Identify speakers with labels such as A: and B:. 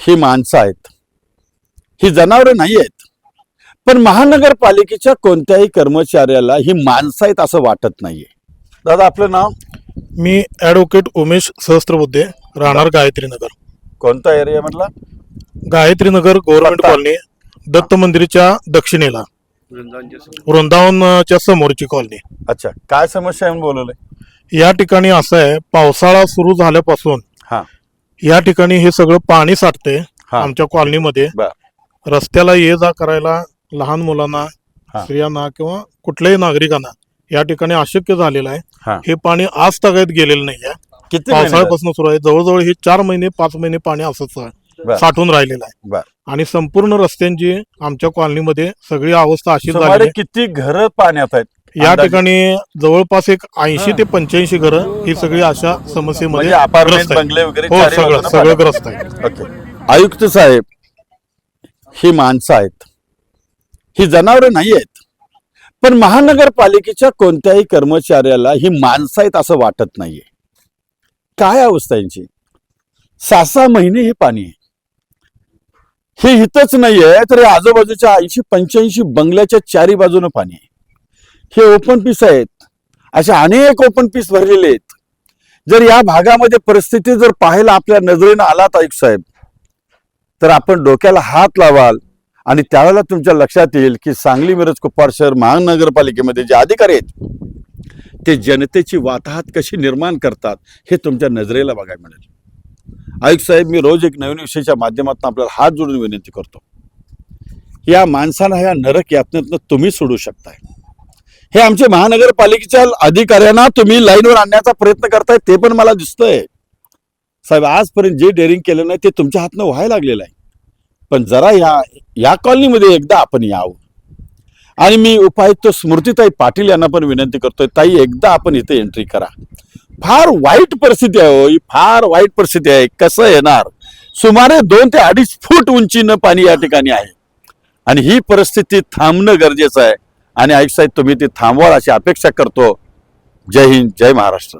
A: ही माणसं आहेत. ही जनावरं नाही आहेत. पण महानगरपालिकेच्या कोणत्याही कर्मचाऱ्याला ही माणसं आहेत असं वाटत नाहीये. दादा आपलं नाव?
B: मी ॲडव्होकेट उमेश सहस्त्रबुद्धे राहणार गायत्रीनगर.
A: कोणता एरिया म्हटला
B: गायत्रीनगर गव्हर्नमेंट
A: पत्ता.
B: कॉलनी दत्त मंदिराच्या दक्षिणेला. वृंदावनच्या समोरची कॉलनी
A: अच्छा काय समस्या आहे म्हणून बोलवलंय?
B: या ठिकाणी असं आहे पावसाळा सुरू झाल्यापासून
A: हा.
B: या ठिकाणी हे सगळं पाणी साठते
A: हा.
B: आमच्या कॉलनीमध्ये
A: बर.
B: रस्त्याला ये जा करायला लहान मुलांना
A: हा.
B: स्त्रियांना किंवा कुठल्याही नागरिकांना या ठिकाणी अशक्य झालेलं
A: हा.
B: आहे हे पाणी आज तगायत गेलेलं नाही आहे
A: किती महिने?
B: पावसाळ्यापासून सुरू आहे जवळजवळ हे चार महिने पाच महिने पाणी असंच आहे. साठून राहिलेलं आहे. आणि संपूर्ण रस्त्यांची आमच्या कॉलनीमध्ये सगळी अवस्था अशी झाली
A: सुमारे. किती घर पाण्यात आहेत
B: या
A: अंदाजे?
B: ठिकाणी जवळपास एक ऐंशी ते पंच्याऐंशी घरं ही सगळी अशा समस्येमध्ये
A: म्हणजे अपार्टमेंट
B: ग्रस्त आहे.
A: बंगले वगैरे
B: हो
A: चारी
B: सगळं
A: बाजूनं
B: सगळं. ग्रस्त आहे
A: ओके. आयुक्त साहेब ही माणसं आहेत. ही जनावरं नाही आहेत. पण महानगरपालिकेच्या कोणत्याही कर्मचाऱ्याला ही माणसं आहेत असं वाटत नाहीये. काय अवस्था यांची? सहा सहा महिने हे पाणी आहे. हे इथंच नाहीये तर हे आजूबाजूच्या ऐंशी पंच्याऐंशी बंगल्याच्या चारी बाजूनं पाणी आहे. हे ओपन पीस आहेत. असे अनेक ओपन पीस भरलेले आहेत. जर या भागामध्ये परिस्थिती जर पाहायला आपल्या नजरेनं आलात आयुक्त साहेब तर आपण डोक्याला हात लावाल आणि त्यावेळेला तुमच्या लक्षात येईल की सांगली मिरज कुप्पाड शहर महानगरपालिकेमध्ये जे अधिकारी आहेत ते जनतेची वाताहत कशी निर्माण करतात हे तुमच्या नजरेला बघायला मिळेल. आयुक्त साहेब मी रोज एक नवीन विषयाच्या माध्यमातून आपल्याला हात जोडून विनंती करतो. या माणसाला ह्या नरक यातनेतनं तुम्ही सोडू शकताय. हे आमचे महानगरपालिकेच्या अधिकाऱ्यांना तुम्ही लाईनवर आणण्याचा प्रयत्न करताय ते पण मला दिसतंय. साहेब आजपर्यंत जे डेअरिंग केलं नाही ते तुमच्या हातनं व्हायला लागलेलं आहे. पण जरा या या कॉलनीमध्ये एकदा आपण यावं. आणि मी उपायुक्त स्मृतीताई पाटील यांना पण विनंती करतोय ताई एकदा आपण इथे एंट्री करा. फार वाईट परिस्थिती आहे हो ही फार वाईट परिस्थिती आहे. कसं येणार? सुमारे दोन ते अडीच फूट उंचीनं पाणी या ठिकाणी आहे. आणि ही परिस्थिती थांबणं गरजेचं आहे. आणि आयुक्त साहेब तुम्ही ती थांबवाल अशी अपेक्षा करतो. जय हिंद जय महाराष्ट्र.